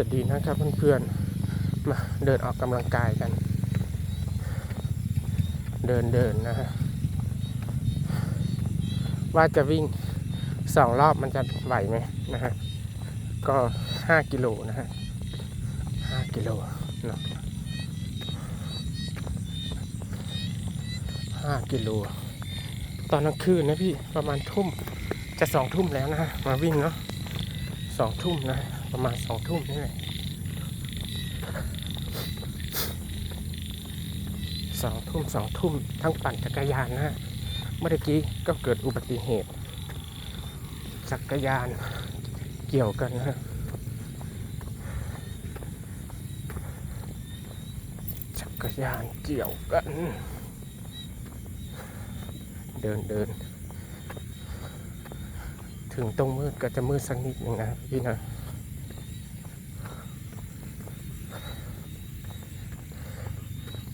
วัสดีนะครับเพื่อนๆ มาเดินออกกำลังกายกัน เดินเดินนะฮะ ว่าจะวิ่งสองรอบมันจะไหวไหมนะฮะ ก็ห้ากิโลนะฮะห้ากิโลเนาะห้ากิโล ตอนกลางคืนนะพี่ประมาณทุ่มจะสองทุ่มแล้วนะฮะ มาวิ่งเนาะสองทุ่มนะ ประมาณสองทุ่มนี่แหละสองทุ่มสองทุ่มทั้งปั่นจักรยานนะเมื่อกี้ก็เกิดอุบัติเหตุ จักรยานเกี่ยวกันนะฮะจักรยานเกี่ยวกัน เดินเดินถึงตรงมืดก็จะมืดสักนิดหนึ่งนะพี่นะ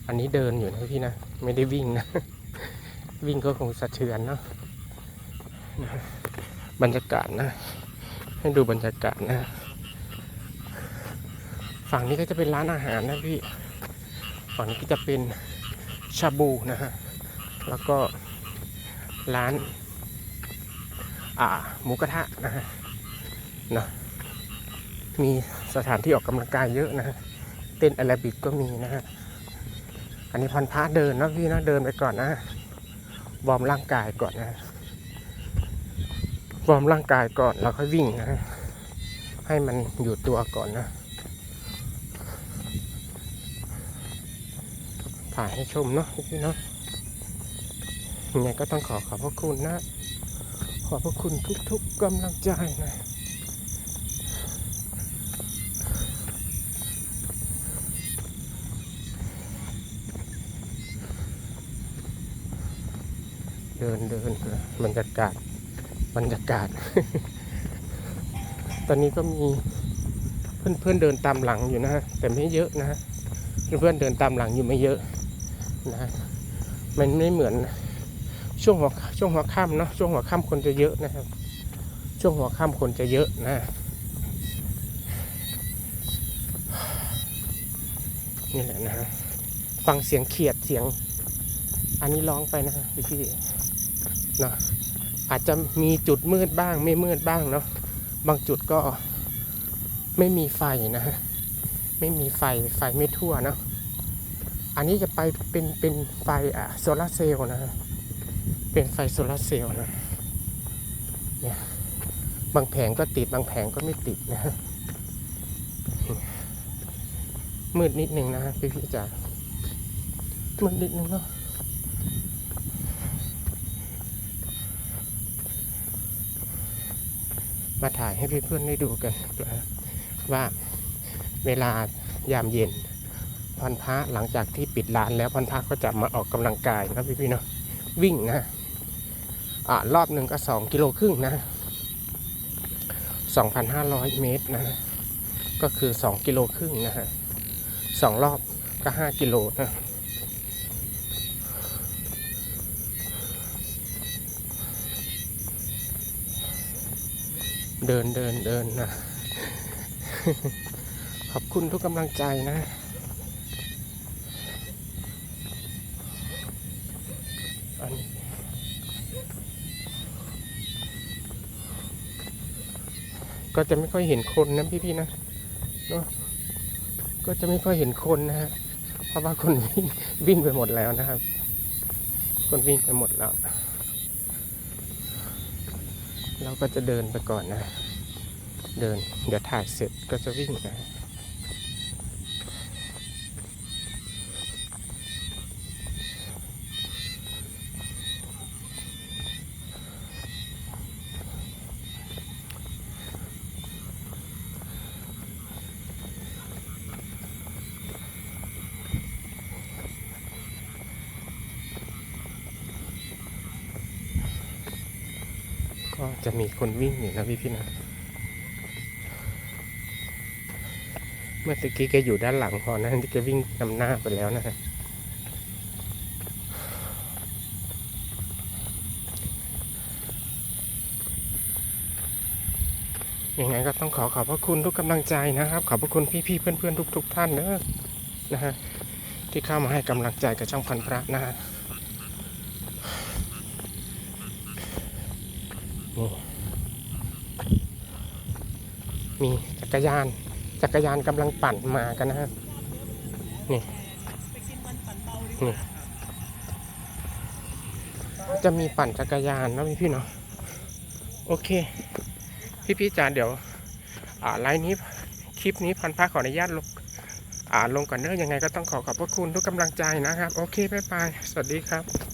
อันนี้เดินอยู่นะพี่นะ ไม่ได้วิ่งนะ วิ่งก็คงสะเทือนเนาะบรรยากาศนะ ให้ดูบรรยากาศนะ ฝั่งนี้ก็จะเป็นร้านอาหารนะพี่ ฝั่งนี้ก็จะเป็นชาบูนะฮะ แล้วก็ร้าน อ่าหมูกระทะนะฮะนะมีสถานที่ออกกำลังกายเยอะนะฮะ เต้นแอโรบิกก็มีนะฮะ อันนี้พันพระเดินนะพี่นะเดินไปก่อนนะวอร์มร่างกายก่อนนะวอร์มร่างกายก่อนแล้วค่อยวิ่งนะให้มันอยู่ตัวก่อนนะถ่ายให้ชมเนาะพี่เนาะยังไงก็ต้องขอขอบพระคุณนะ ขอบพระคุณทุกๆกำลังใจนะ เดินเดินบรรยากาศบรรยากาศ ตอนนี้ก็มีเพื่อนเพื่อนเดินตามหลังอยู่นะฮะแต่ไม่เยอะนะฮะเพื่อนเพื่อนเดินตามหลังอยู่ไม่เยอะนะฮะมันไม่เหมือนช่วงหัวช่วงหัวค่ำเนาะช่วงหัวค่ำคนจะเยอะนะครับ ช่วงหัวค่ำคนจะเยอะนะนี่แหละนะฮะฟังเสียงเขียดเสียง อันนี้ร้องไปนะพี่ เนาะอาจจะมีจุดมืดบ้าง ไม่มืดบ้างเนาะบางจุดก็ไม่มีไฟนะฮะไม่มีไฟไฟไม่ทั่วเนาะอันนี้จะไปเป็นเป็นไฟอะโซลาร์เซลล์นะเป็นไฟโซลาร์เซลล์นะเนี่ยบางแผงก็ติดบางแผงก็ไม่ติดนะฮะมืดนิดนึงนะพี่พี่ๆจ๋ามืดนิดนึงเนาะ มาถ่ายให้เพื่อนๆได้ดูกันว่าเวลายามเย็นพันพระหลังจากที่ปิดร้านแล้วพันพระก็จะมาออกกำลังกายนะพี่ๆเนาะวิ่งนะอ่ารอบหนึ่งก็สองกิโลครึ่งนะสองพันห้าร้อยเมตรนะก็คือสองกิโลครึ่งนะฮะสองรอบก็ห้ากิโลนะ เดินเดินเดินนะ ขอบคุณทุกกำลังใจนะ อันนี้ก็จะไม่ค่อยเห็นคนนะพี่ๆนะเนอะก็จะไม่ค่อยเห็นคนนะฮะ เพราะว่าคนวิ่งวิ่งไปหมดแล้วนะครับ คนวิ่งไปหมดแล้ว เราก็จะเดินไปก่อนนะ เดิน เดี๋ยวถ่ายเสร็จก็จะวิ่งนะ ก็ จะมีคนวิ่งอยู่นะพี่พี่นะ เมื่อตะกี้แกอยู่ด้านหลังพอนะที่แกวิ่งนำหน้าไปแล้วนะฮะยังไงก็ต้องขอขอบพระคุณทุกกำลังใจนะครับ ขอบพระคุณพี่ๆเพื่อนๆทุกๆท่านเนอะนะฮะที่เข้ามาให้กำลังใจกับช่องพันพระนะฮะ นี่มีจักรยาน จักรยานกำลังปั่นมากันนะฮะนี่นี่จะมีปั่นจักรยานนะพี่ๆเนาะ โอเค พี่ๆจ๋าเดี๋ยว อ่าไลน์นี้ คลิปนี้พันพระขออนุญาตลงอ่าลงก่อนเนอะยังไงก็ต้องขอขอบพระคุณทุกกำลังใจนะครับ โอเคบ๊ายบาย สวัสดีครับ